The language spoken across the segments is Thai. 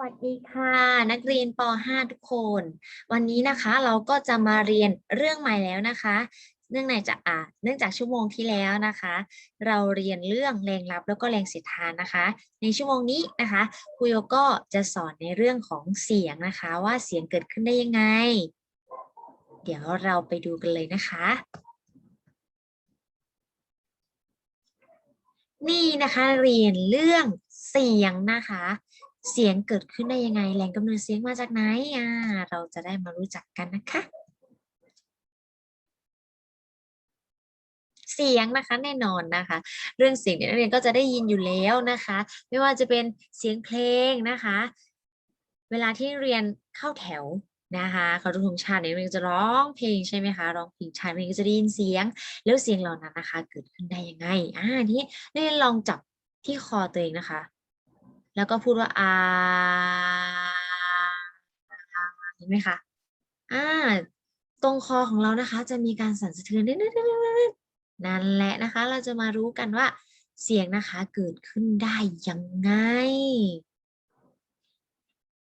วัสดีค่ะ นักเรียนป .5 ทุกคน วันนี้นะคะเราก็จะมาเรียนเรื่องใหม่แล้วนะคะ เนื่องในจากอ่าเนื่องจากชั่วโมงที่แล้วนะคะ เราเรียนเรื่องแรงรับแล้วก็แรงเสียดทานนะคะ ในชั่วโมงนี้นะคะครูโยก็จะสอนในเรื่องของเสียงนะคะ ว่าเสียงเกิดขึ้นได้ยังไง เดี๋ยวเราไปดูกันเลยนะคะ นี่นะคะเรียนเรื่องเสียงนะคะ เสียงเกิดขึ้นได้ยังไง แหล่งกำเนิดเสียงมาจากไหนอ่าเราจะได้มารู้จักกันนะคะ เสียงนะคะแน่นอนนะคะ เรื่องเสียงเนี่ยนักเรียนก็จะได้ยินอยู่แล้วนะคะ ไม่ว่าจะเป็นเสียงเพลงนะคะ เวลาที่เรียนเข้าแถวนะคะเขาทุกธงชาติเนี่ยนันจะร้องเพลงใช่ไหมคะร้องเพลงชาตินักเรียนก็จะได้ยินเสียง แล้วเสียงเหล่านั้นนะคะ เกิดขึ้นได้ยังไงอ่าทีนี้นักเรียนลองจับที่คอตัวเองนะคะ แล้วก็พูดว่าอาเห็นไหมคะอ่าตรงคอของเรานะคะจะมีการสั่นสะเทือนนิดๆนั่นแหละนะคะ เราจะมารู้กันว่า เสียงนะคะเกิดขึ้นได้ยังไง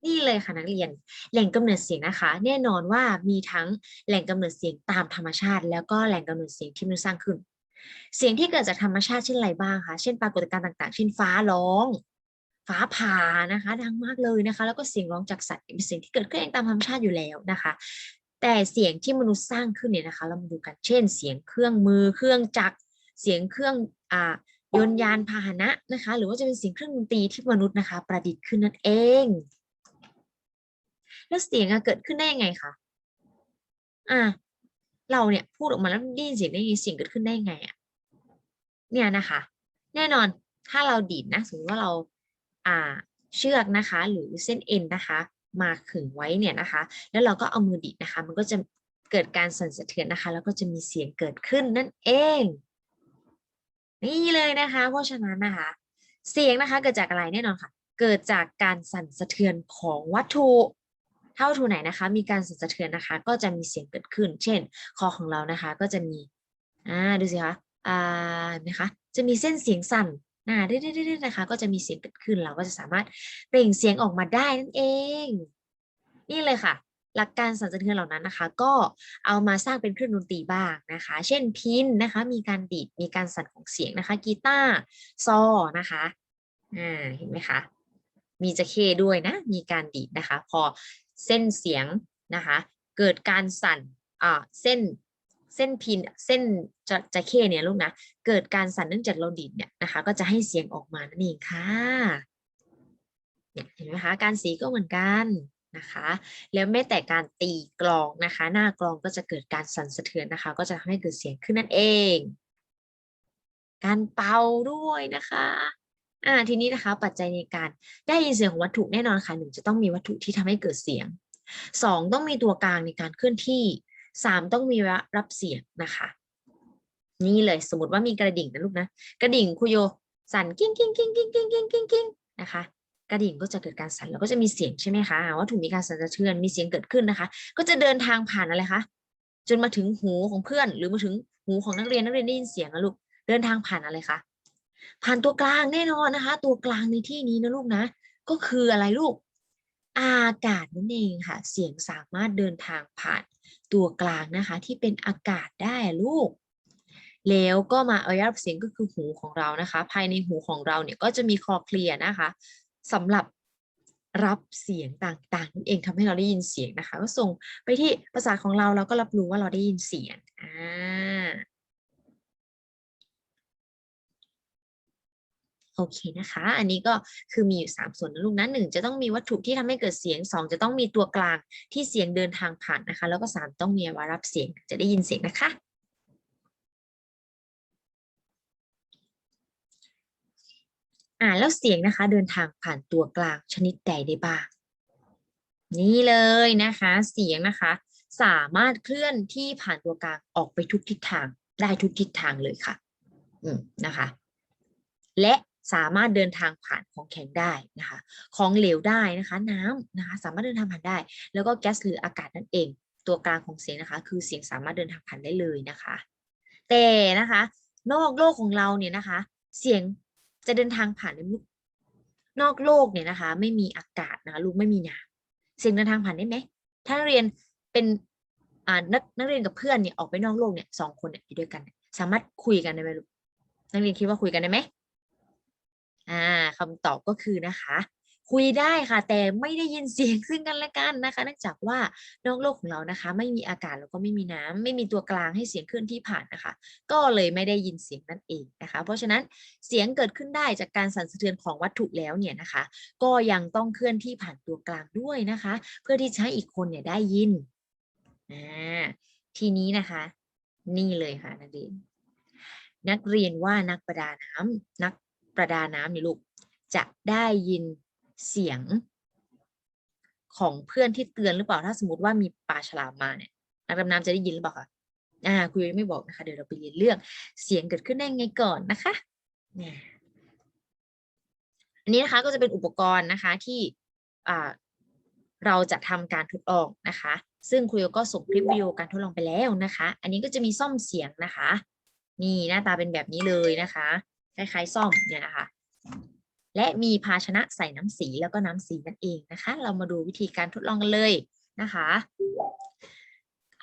นี่เลยค่ะนักเรียน แหล่งกำเนิดเสียงนะคะ แน่นอนว่ามีทั้งแหล่งกำเนิดเสียงตามธรรมชาติ แล้วก็แหล่งกำเนิดเสียงที่มนุษย์สร้างขึ้น เสียงที่เกิดจากธรรมชาติเช่นไรบ้างคะ เช่นปรากฏการณ์ต่างๆ เช่นฟ้าร้อง ฟ้าผ่านะคะดังมากเลยนะคะ แล้วก็เสียงร้องจากสัตว์เป็นเสียงที่เกิดขึ้นเองตามธรรมชาติอยู่แล้วนะคะ แต่เสียงที่มนุษย์สร้างขึ้นเนี่ยนะคะ เรามาดูกันเช่น เสียงเครื่องมือเครื่องจักรเสียงเครื่องอ่ายนยานพาหนะนะคะ หรือว่าจะเป็นเสียงเครื่องดนตรีที่มนุษย์นะคะ ประดิษฐ์ขึ้นนั่นเอง แล้วเสียงอะเกิดขึ้นได้ยังไงคะอ่าเราเนี่ยพูดออกมาแล้วได้ยินเสียงได้ยินเสียงเกิดขึ้นได้ยังไงอะเนี่ยนะคะ แน่นอนถ้าเราดีดนะสมมติว่าเรา เชือกนะคะ หรือเส้นเอ็นนะคะ มาขึงไว้เนี่ยนะคะ แล้วเราก็เอามือดีดนะคะ มันก็จะเกิดการสั่นสะเทือนนะคะ แล้วก็จะมีเสียงเกิดขึ้นนั่นเอง นี่เลยนะคะ เพราะฉะนั้นนะคะ เสียงนะคะเกิดจากอะไรแน่นอนค่ะ เกิดจากการสั่นสะเทือนของวัตถุถ้าวัตถุไหนนะคะ มีการสั่นสะเทือนนะคะ ก็จะมีเสียงเกิดขึ้น เช่น คอของเรานะคะ ก็จะมี อ่า ดูสิคะ อ่าเห็นะคะ จะมีเส้นเสียงสั่น อ่าดื้อๆๆนะคะ ก็จะมีเสียงเกิดขึ้นเราก็จะสามารถเปล่งเสียงออกมาได้นั่นเอง นี่เลยค่ะ หลักการสั่นสะเทือนเหล่านั้นนะคะ ก็เอามาสร้างเป็นเครื่องดนตรีบ้างนะคะ เช่นพินนะคะ มีการดีดมีการสั่นของเสียงนะคะกีตาร์ซอนะคะอ่าเห็นไหมคะมีจะเข้ด้วยนะ มีการดีดนะคะ พอเส้นเสียงนะคะ เกิดการสั่นอ่าเส้น เส้นพินเส้นจะจะเข้เนี่ยลูกนะ เกิดการสั่นเนื่องจากเราดีดเนี่ยนะคะ ก็จะให้เสียงออกมานั่นเองค่ะเนี่ยเห็นไหมคะ การสีก็เหมือนกันนะคะ แล้วแม้แต่การตีกลองนะคะ หน้ากลองก็จะเกิดการสั่นสะเทือนนะคะ ก็จะทำให้เกิดเสียงขึ้นนั่นเอง การเป่าด้วยนะคะอ่าทีนี้นะคะ ปัจจัยในการได้ยินเสียงของวัตถุแน่นอนค่ะหนึ่งจะต้องมีวัตถุที่ทำให้เกิดเสียงสองต้องมีตัวกลางในการเคลื่อนที่ สามต้องมีรับเสียงนะคะ นี่เลยสมมติว่ามีกระดิ่งนะลูกนะ กระดิ่งคุโยสั่นกิ้งกิ้งกิ้งกิ้งกิ้งกิ้งกิ้งกิ้งนะคะ กระดิ่งก็จะเกิดการสั่นแล้วก็จะมีเสียงใช่ไหมคะวัตถุมีการสั่นสะเทือนมีเสียงเกิดขึ้นนะคะ ก็จะเดินทางผ่านอะไรคะจนมาถึงหูของเพื่อน หรือมาถึงหูของนักเรียนนักเรียนได้ยินเสียงนะลูกเดินทางผ่านอะไรคะผ่านตัวกลางแน่นอนนะคะ ตัวกลางในที่นี้นะลูกนะ ก็คืออะไรลูก อากาศนั่นเองค่ะ เสียงสามารถเดินทางผ่านตัวกลางนะคะ ที่เป็นอากาศได้ลูก แล้วก็มาอวัยวะรับเสียงก็คือหูของเรานะคะ ภายในหูของเราเนี่ยก็จะมีคอเคลียร์นะคะสำหรับรับเสียงต่างๆนั่นเองทำให้เราได้ยินเสียงนะคะ ก็ส่งไปที่ประสาทของเราเราก็รับรู้ว่าเราได้ยินเสียงอ่า โอเคนะคะ อันนี้ก็คือมีอยู่ 3 ส่วนนะลูกนะหนึ่งจะต้องมีวัตถุที่ทำให้เกิดเสียง 2 จะต้องมีตัวกลางที่เสียงเดินทางผ่านนะคะ แล้วก็ 3 ต้องมีวัวรับเสียงจะได้ยินเสียงนะคะอ่าแล้วเสียงนะคะ เดินทางผ่านตัวกลางชนิดใดได้บ้างนี่เลยนะคะ เสียงนะคะ สามารถเคลื่อนที่ผ่านตัวกลางออกไปทุกทิศทางได้ทุกทิศทางเลยค่ะ อืมนะคะ และ สามารถเดินทางผ่านของแข็งได้นะคะของเหลวได้นะคะน้ำนะคะสามารถเดินทางผ่านได้ แล้วก็แก๊สหรืออากาศนั่นเอง ตัวกลางของเสียงนะคะ คือเสียงสามารถเดินทางผ่านได้เลยนะคะ แต่นะคะ นอกโลกของเราเนี่ยนะคะ เสียงจะเดินทางผ่านในนอกโลกเนี่ยนะคะ ไม่มีอากาศนะคะลูกไม่มีน้ำเสียงเดินทางผ่านได้ไหมถ้าเรียนเป็นนักนักเรียนกับเพื่อนเนี่ยออกไปนอกโลกเนี่ยสองคนเนี่ยอยู่ด้วยกัน สามารถคุยกันได้ไหมลูกนักเรียนคิดว่าคุยกันได้ไหม อ่าคำตอบก็คือนะคะ คุยได้ค่ะ แต่ไม่ได้ยินเสียงซึ่งกันและกันนะคะเนื่องจากว่านอกโลกของเรานะคะ ไม่มีอากาศแล้วก็ไม่มีน้ำไม่มีตัวกลางให้เสียงเคลื่อนที่ผ่านนะคะ ก็เลยไม่ได้ยินเสียงนั่นเองนะคะ เพราะฉะนั้นเสียงเกิดขึ้นได้จากการสั่นสะเทือนของวัตถุแล้วเนี่ยนะคะ ก็ยังต้องเคลื่อนที่ผ่านตัวกลางด้วยนะคะ เพื่อที่ให้อีกคนเนี่ยได้ยินอ่าทีนี้นะคะ นี่เลยค่ะนักเรียนนักเรียนว่านักประดาน้ำนัก ประดาน้ำนี่ลูกจะได้ยินเสียงของเพื่อนที่เตือนหรือเปล่าถ้าสมมติว่ามีปลาฉลามมาเนี่ยนักดำน้ำจะได้ยินหรือเปล่าคะอ่าคุยไม่บอกนะคะ เดี๋ยวเราไปเรียนเรื่องเสียงเกิดขึ้นได้ไงก่อนนะคะเนี่ยอันนี้นะคะก็จะเป็นอุปกรณ์นะคะที่อ่าเราจะทำการทดลองนะคะ ซึ่งครูโยก็ส่งคลิปวิดีโอการทดลองไปแล้วนะคะ อันนี้ก็จะมีซ่อมเสียงนะคะ นี่หน้าตาเป็นแบบนี้เลยนะคะ คล้ายๆซ่อมเนี่ยนะคะ และมีภาชนะใส่น้ำสีแล้วก็น้ำสีนั่นเองนะคะ เรามาดูวิธีการทดลองกันเลยนะคะ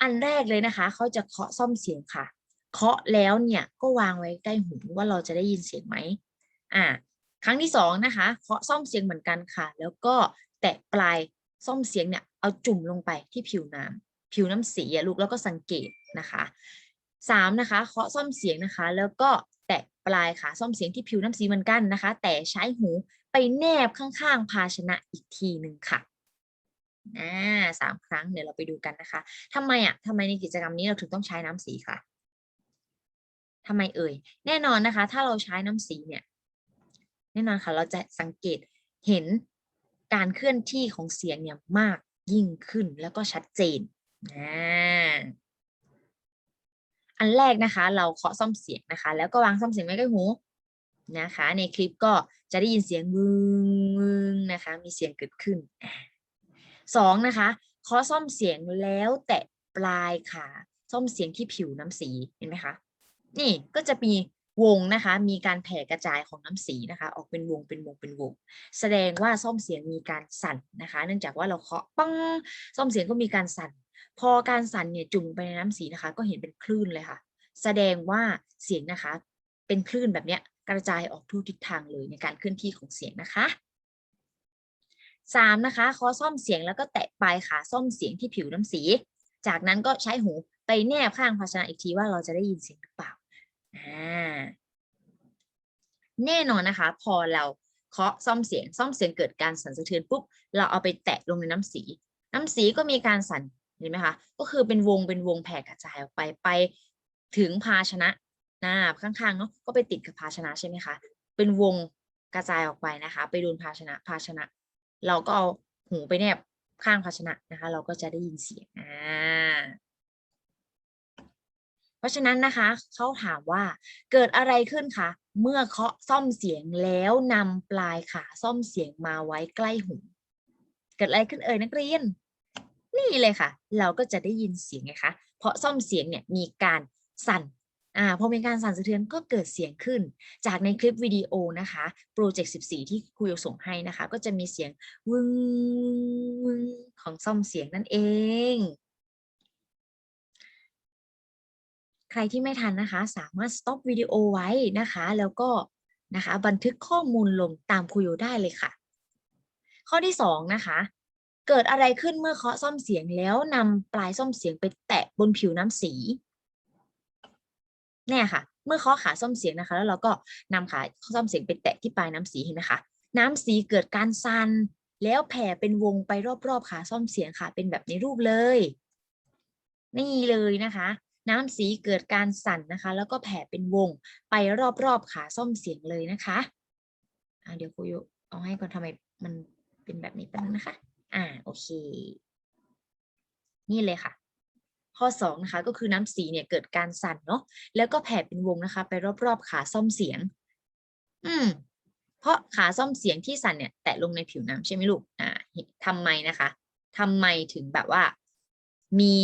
อันแรกเลยนะคะเขาจะเคาะซ่อมเสียงค่ะ เคาะแล้วเนี่ยก็วางไว้ใกล้หูว่าเราจะได้ยินเสียงไหมอ่าครั้งที่สองนะคะเคาะซ่อมเสียงเหมือนกันค่ะ แล้วก็แตะปลายซ่อมเสียงเนี่ยเอาจุ่มลงไปที่ผิวน้ำผิวน้ำสีอะลูกแล้วก็สังเกตนะคะสามนะคะเคาะซ่อมเสียงนะคะ แล้วก็ แตะปลายขาซ่อมเสียงที่ผิวน้ำสีเหมือนกันนะคะ แต่ใช้หูไปแนบข้างๆ ภาชนะอีกทีหนึ่งค่ะอ่าสามครั้งเดี๋ยวเราไปดูกันนะคะทำไมอะทำไมในกิจกรรมนี้เราถึงต้องใช้น้ำสีคะทำไมเอ่ย แน่นอนนะคะ ถ้าเราใช้น้ำสีเนี่ย แน่นอนค่ะ เราจะสังเกตเห็นการเคลื่อนที่ของเสียงเนี่ยมากยิ่งขึ้นแล้วก็ชัดเจนอ่า อันแรกนะคะ เราเคาะซ่อมเสียงนะคะ แล้วก็วางซ่อมเสียงไว้ใกล้หูนะคะ ในคลิปก็จะได้ยินเสียงวึงวึงนะคะ มีเสียงเกิดขึ้นสองนะคะเคาะซ่อมเสียงแล้วแตะปลายขาซ่อมเสียงที่ผิวน้ำสีเห็นไหมคะนี่ก็จะมี วงนะคะ มีการแผ่กระจายของน้ำสีนะคะ ออกเป็นวงเป็นวงเป็นวง แสดงว่าซ่อมเสียงมีการสั่นนะคะ เนื่องจากว่าเราเคาะปังซ่อมเสียงก็มีการสั่น พอการสั่นเนี่ยจุ่มไปในน้ำสีนะคะ ก็เห็นเป็นคลื่นเลยค่ะ แสดงว่าเสียงนะคะ เป็นคลื่นแบบเนี้ยกระจายออกทุกทิศทางเลยในการเคลื่อนที่ของเสียงนะคะสามนะคะเคาะซ่อมเสียงแล้วก็แตะปลายขาซ่อมเสียงที่ผิวน้ำสี จากนั้นก็ใช้หูไปแนบข้างภาชนะอีกทีว่าเราจะได้ยินเสียงหรือเปล่า แน่นอนนะคะ พอเราเคาะซ่อมเสียง ซ่อมเสียงเกิดการสั่นสะเทือนปุ๊บ เราเอาไปแตะลงในน้ำสี น้ำสีก็มีการสั่นเห็นไหมคะ ก็คือเป็นวงเป็นวงแผ่กระจายออกไปไปถึงภาชนะหน้าข้างๆเนาะก็ไปติดกับภาชนะใช่ไหมคะ เป็นวงกระจายออกไปนะคะ ไปโดนภาชนะภาชนะ เราก็เอาหูไปแนบข้างภาชนะนะคะ เราก็จะได้ยินเสียงอ่า ราะฉะนั้นนะคะเขาถามว่าเกิดอะไรขึ้นคะเมื่อเคาะซ่อมเสียงแล้วนำปลายขาซ่อมเสียงมาไว้ใกล้หูเกิดอะไรขึ้นเอ่ยนักเรียน นี่เลยค่ะ เราก็จะได้ยินเสียงไงคะเพราะซ่อมเสียงเนี่ยมีการสั่นอ่าพอมีการสั่นสะเทือนก็เกิดเสียงขึ้น จากในคลิปวิดีโอนะคะโปรเจกต์14 ที่ครูโยส่งให้นะคะ ก็จะมีเสียงวึงวึงของซ่อมเสียงนั่นเอง ใครที่ไม่ทันนะคะ สามารถ stop วิดีโอไว้นะคะ แล้วก็นะคะบันทึกข้อมูลลงตามครูโยได้เลยค่ะ ข้อที่สองนะคะ เกิดอะไรขึ้นเมื่อเคาะซ่อมเสียงแล้วนำปลายซ่อมเสียงไปแตะบนผิวน้ำสีเนี่ยค่ะ เมื่อเคาะขาซ่อมเสียงนะคะ แล้วเราก็นำขาซ่อมเสียงไปแตะที่ปลายน้ำสีเห็นไหมคะน้ำสีเกิดการสั่นแล้วแผ่เป็นวงไปรอบๆขาซ่อมเสียงค่ะ เป็นแบบในรูปเลย นี่เลยนะคะ น้ำสีเกิดการสั่นนะคะ แล้วก็แผ่เป็นวงไปรอบๆขาซ่อมเสียงเลยนะคะอ่าเดี๋ยวครูยุเอาให้ก่อนทำไมมันเป็นแบบนี้แป๊บนึงนะคะ อ่าโอเค นี่เลยค่ะ ข้อสองนะคะก็คือน้ำสีเนี่ยเกิดการสั่นเนาะแล้วก็แผ่เป็นวงนะคะ ไปรอบๆขาซ่อมเสียง อืมเพราะขาซ่อมเสียงที่สั่นเนี่ยแตะลงในผิวน้ำใช่ไหมลูกอ่าทำไมนะคะทำไมถึงแบบว่า มี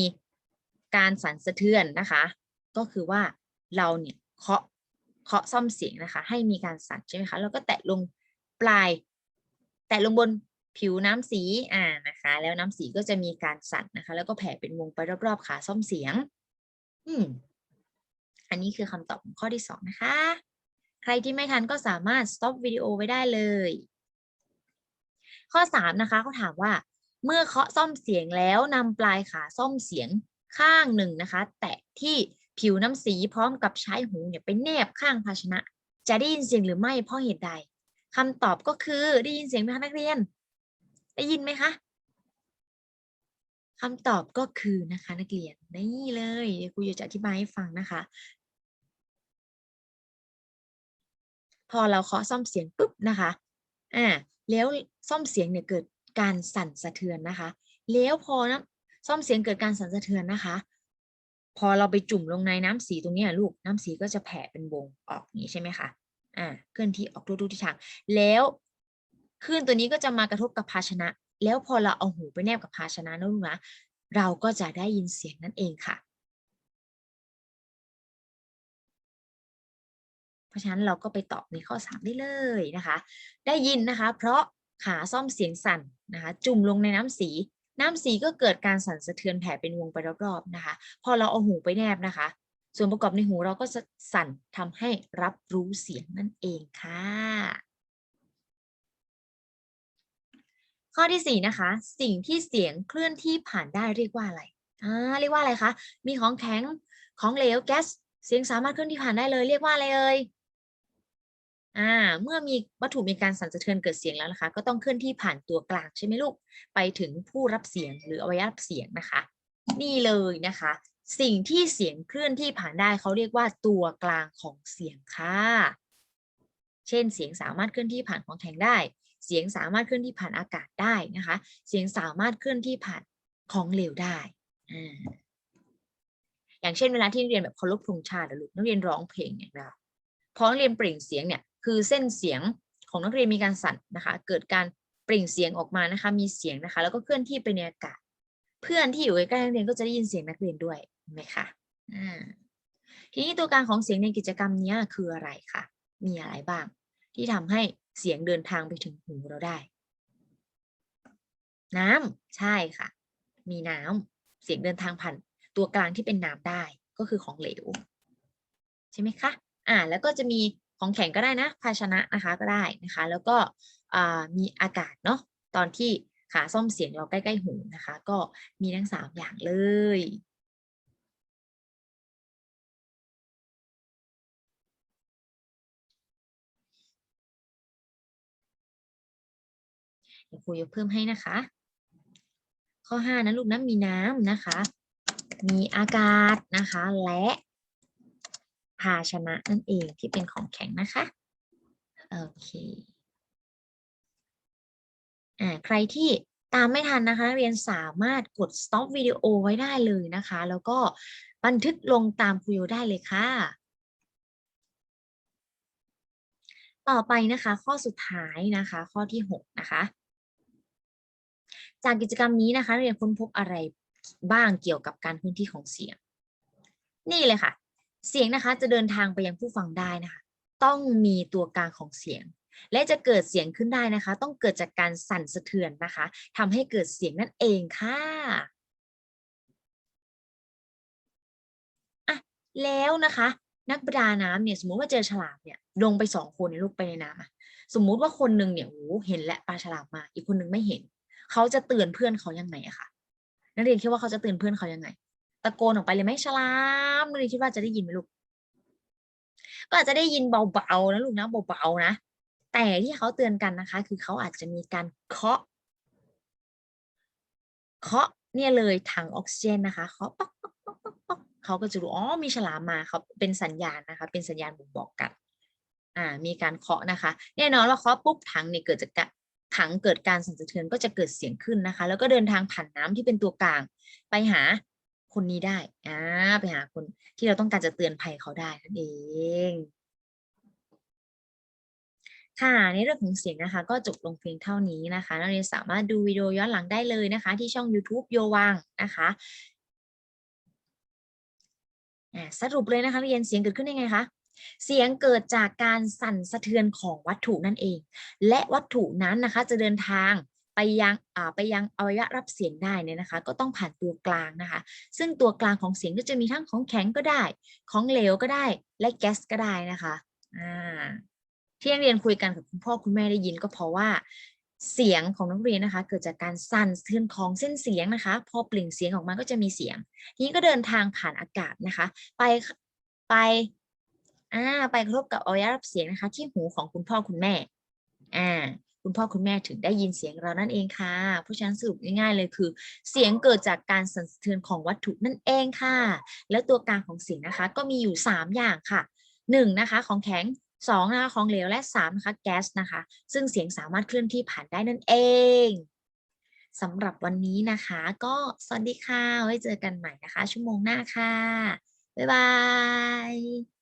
การสั่นสะเทือนนะคะ ก็คือว่าเราเนี่ยเคาะเคาะซ่อมเสียงนะคะ ให้มีการสั่นใช่ไหมคะแล้วก็แตะลงปลาย แตะลงบนผิวน้ำสีอ่านะคะ แล้วน้ำสีก็จะมีการสั่นนะคะ แล้วก็แผ่เป็นวงไปรอบๆขาซ่อมเสียง อืมอันนี้คือคำตอบของข้อที่สองนะคะ ใครที่ไม่ทันก็สามารถ stop วิดีโอไว้ได้เลย ข้อ3นะคะเขาถามว่า เมื่อเคาะซ่อมเสียงแล้วนำปลายขาซ่อมเสียง ข้างหนึ่งนะคะ แตะที่ผิวน้ำสีพร้อมกับใช้หูเนี่ยไปแนบข้างภาชนะ จะได้ยินเสียงหรือไม่เพราะเหตุใดคำตอบก็คือได้ยินเสียงไหมคะนักเรียน ได้ยินไหมคะคำตอบก็คือนะคะนักเรียนนี่เลยครูจะอธิบายให้ฟังนะคะ พอเราเคาะซ่อมเสียงปุ๊บนะคะอ่าแล้วซ่อมเสียงเนี่ยเกิดการสั่นสะเทือนนะคะ แล้วพอนะ ซ่อมเสียงเกิดการสั่นสะเทือนนะคะ พอเราไปจุ่มลงในน้ำสีตรงนี้ลูกน้ำสีก็จะแผ่เป็นวงออกนี้ใช่ไหมคะอ่าเคลื่อนที่ออกทุกทิศทาง แล้วคลื่นตัวนี้ก็จะมากระทบกับภาชนะ แล้วพอเราเอาหูไปแนบกับภาชนะนะลูกนะเราก็จะได้ยินเสียงนั่นเองค่ะ เพราะฉะนั้นเราก็ไปตอบในข้อ 3 ได้เลยนะคะ ได้ยินนะคะ เพราะขาซ่อมเสียงสั่นนะคะ จุ่มลงในน้ำสี น้ำสีก็เกิดการสั่นสะเทือนแผ่เป็นวงไปรอบๆนะคะ พอเราเอาหูไปแนบนะคะ ส่วนประกอบในหูเราก็จะสั่นทำให้รับรู้เสียงนั่นเองค่ะ ข้อที่ 4 นะคะ สิ่งที่เสียงเคลื่อนที่ผ่านได้เรียกว่าอะไรอ่าเรียกว่าอะไรคะ มีของแข็งของเหลวแก๊สเสียงสามารถเคลื่อนที่ผ่านได้เลย เรียกว่าอะไรเอ่ย อ่าเมื่อมีวัตถุมีการสั่นสะเทือนเกิดเสียงแล้วนะคะ ก็ต้องเคลื่อนที่ผ่านตัวกลางใช่ไหมลูก ไปถึงผู้รับเสียงหรืออวัยวะรับเสียงนะคะ นี่เลยนะคะ สิ่งที่เสียงเคลื่อนที่ผ่านได้เขาเรียกว่าตัวกลางของเสียงค่ะ เช่นเสียงสามารถเคลื่อนที่ผ่านของแข็งได้ เสียงสามารถเคลื่อนที่ผ่านอากาศได้นะคะ เสียงสามารถเคลื่อนที่ผ่านของเหลวได้อ่าอย่างเช่นเวลาที่เรียนแบบเคารพธงชาติอลูกนักเรียนร้องเพลงเนี่ยนะคะพอเรียนเปล่งเสียงเนี่ย คือเส้นเสียงของนักเรียนมีการสั่นนะคะ เกิดการเปล่งเสียงออกมานะคะ มีเสียงนะคะ แล้วก็เคลื่อนที่ไปในอากาศ เพื่อนที่อยู่ใกล้ๆนักเรียนก็จะได้ยินเสียงนักเรียนด้วยไหมคะอ่าทีนี้ตัวกลางของเสียงในกิจกรรมนี้คืออะไรคะมีอะไรบ้าง ที่ทำให้เสียงเดินทางไปถึงหูเราได้ น้ำใช่ค่ะ มีน้ำเสียงเดินทางผ่านตัวกลางที่เป็นน้ำได้ก็คือของเหลว ใช่ไหมคะอ่าแล้วก็จะมี ของแข็งก็ได้นะ ภาชนะนะคะก็ได้นะคะ แล้วก็มีอากาศเนาะตอนที่ขาซ่อมเสียงเราใกล้ๆหูนะคะ ก็มีทั้งสามอย่างเลยเดี๋ยวครูยกเพิ่มให้นะคะ ข้อ 5 นะลูกนะมีน้ำนะคะ มีอากาศนะคะ และ ภาชนะนั่นเองที่เป็นของแข็งนะคะ โอเคอ่าใครที่ตามไม่ทันนะคะเรียนสามารถกด stop วิดีโอไว้ได้เลยนะคะ แล้วก็บันทึกลงตามครูโยได้เลยค่ะ ต่อไปนะคะข้อสุดท้ายนะคะ ข้อที่ 6 นะคะ จากกิจกรรมนี้นะคะเรียนค้นพบอะไรบ้างเกี่ยวกับการเคลื่อนที่ของเสียง นี่เลยค่ะ เสียงนะคะจะเดินทางไปยังผู้ฟังได้นะคะ ต้องมีตัวกลางของเสียง และจะเกิดเสียงขึ้นได้นะคะ ต้องเกิดจากการสั่นสะเทือนนะคะทำให้เกิดเสียงนั่นเองค่ะอะแล้วนะคะนักประดาน้ำเนี่ยสมมุติว่าเจอฉลามเนี่ยลงไปสองคนในลูกไปในน้ำอะสมมุติว่าคนหนึ่งเนี่ยโอ้โหเห็นและปลาฉลามมา อีกคนหนึ่งไม่เห็น เขาจะเตือนเพื่อนเขายังไงอะคะนักเรียนคิดว่าเขาจะเตือนเพื่อนเขายังไง ตะโกนออกไปเลยไหมฉลามนักเรียนคิดว่าจะได้ยินไหมลูก ก็อาจจะได้ยินเบาๆนะลูกนะเบาๆนะ แต่ที่เขาเตือนกันนะคะ คือเขาอาจจะมีการเคาะ เคาะเนี่ยเลยถังออกซิเจนนะคะเคาะป๊อกป๊อกป๊อกป๊อกเขาก็จะรู้อ๋อมีฉลามมาเขาเป็นสัญญาณนะคะ เป็นสัญญาณบ่งบอกกัน อ่า มีการเคาะนะคะ แน่นอนว่าเคาะปุ๊บถังเนี่ยเกิดจากการถังเกิดการสั่นสะเทือนก็จะเกิดเสียงขึ้นนะคะ แล้วก็เดินทางผ่านน้ำที่เป็นตัวกลาง ไปหา คนนี้ได้อ่าไปหาคนที่เราต้องการจะเตือนภัยเขาได้นั่นเอง ค่ะในเรื่องของเสียงนะคะ ก็จบลงเพียงเท่านี้นะคะนักเรียนสามารถดูวิดีโอย้อนหลังได้เลยนะคะ ที่ช่อง YouTube โยวังนะคะสรุปเลยนะคะเรียนเสียงเกิดขึ้นได้ไงคะเสียงเกิดจากการสั่นสะเทือนของวัตถุนั่นเอง และวัตถุนั้นนะคะจะเดินทาง ยังอ่าไปยังอวัยวะรับเสียงได้เนี่ยนะคะ ก็ต้องผ่านตัวกลางนะคะ ซึ่งตัวกลางของเสียงก็จะมีทั้งของแข็งก็ได้ ของเหลวก็ได้และแก๊สก็ได้นะคะอ่าที่นักเรียนคุยกันกับคุณพ่อคุณแม่ได้ยินก็เพราะว่าเสียงของนักเรียนนะคะ เกิดจากการสั่นสะเทือนของเส้นเสียงนะคะ พอเปล่งเสียงออกมาก็จะมีเสียง ทีนี้ก็เดินทางผ่านอากาศนะคะ ไปไปอ่าไปกระทบกับอวัยวะรับเสียงนะคะ ที่หูของคุณพ่อคุณแม่อ่า คุณพ่อคุณแม่ถึงได้ยินเสียงเรานั่นเองค่ะเพราะฉะนั้นสรุปง่ายๆเลยคือ เสียงเกิดจากการสั่นสะเทือนของวัตถุนั่นเองค่ะ แล้วตัวกลางของเสียงนะคะ ก็มีอยู่ 3 อย่างค่ะหนึ่งนะคะของแข็งสองนะคะของเหลวและสามนะคะแก๊สนะคะ ซึ่งเสียงสามารถเคลื่อนที่ผ่านได้นั่นเองสำหรับวันนี้นะคะ ก็สวัสดีค่ะ ไว้เจอกันใหม่นะคะ ชั่วโมงหน้าค่ะ บ๊ายบาย